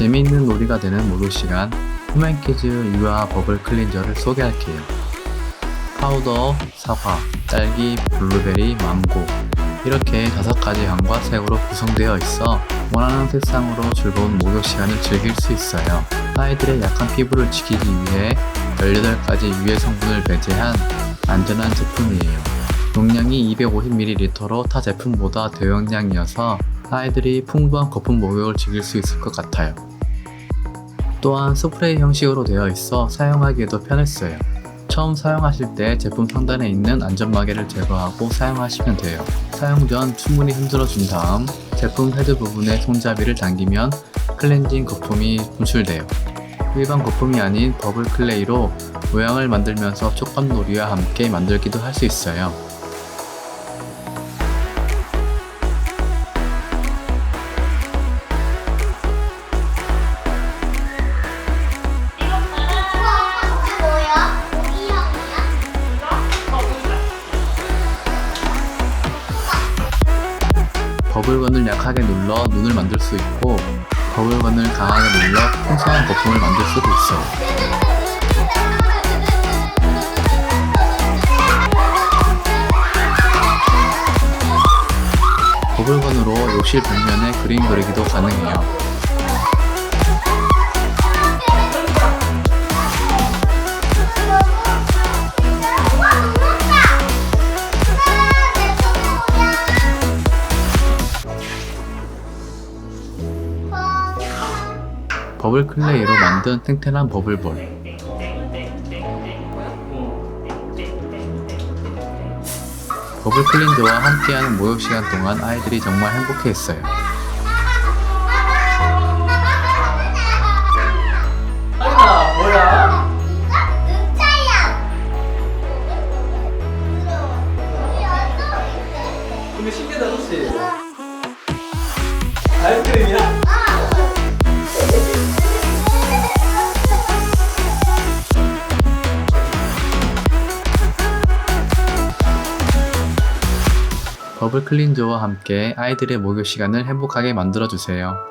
재미있는 놀이가 되는 목욕 시간 휴맨키즈 유아 버블 클렌저를 소개할게요. 파우더, 사과, 딸기, 블루베리, 망고 이렇게 다섯 가지 향과 색으로 구성되어 있어 원하는 색상으로 즐거운 목욕 시간을 즐길 수 있어요. 아이들의 약한 피부를 지키기 위해 18가지 유해 성분을 배제한 안전한 제품이에요. 용량이 250ml로 타 제품보다 대용량이어서 아이들이 풍부한 거품 목욕을 즐길 수 있을 것 같아요. 또한 스프레이 형식으로 되어 있어 사용하기에도 편했어요. 처음 사용하실 때 제품 상단에 있는 안전마개를 제거하고 사용하시면 돼요. 사용 전 충분히 흔들어 준 다음 제품 헤드 부분에 손잡이를 당기면 클렌징 거품이 분출돼요. 일반 거품이 아닌 버블 클레이로 모양을 만들면서 촉감 놀이와 함께 만들기도 할 수 있어요. 버블건을 약하게 눌러 눈을 만들 수 있고 버블건을 강하게 눌러 풍성한 거품을 만들 수도 있어요. 버블건으로 욕실 벽면에 그림 그리기도 가능해요. 버블 클레이로 만든 탱탱한 버블볼. 버블 클린저와 함께하는 목욕 시간 동안 아이들이 정말 행복해했어요. 아이스크림이야? 버블 클린저와 함께 아이들의 목욕 시간을 행복하게 만들어주세요.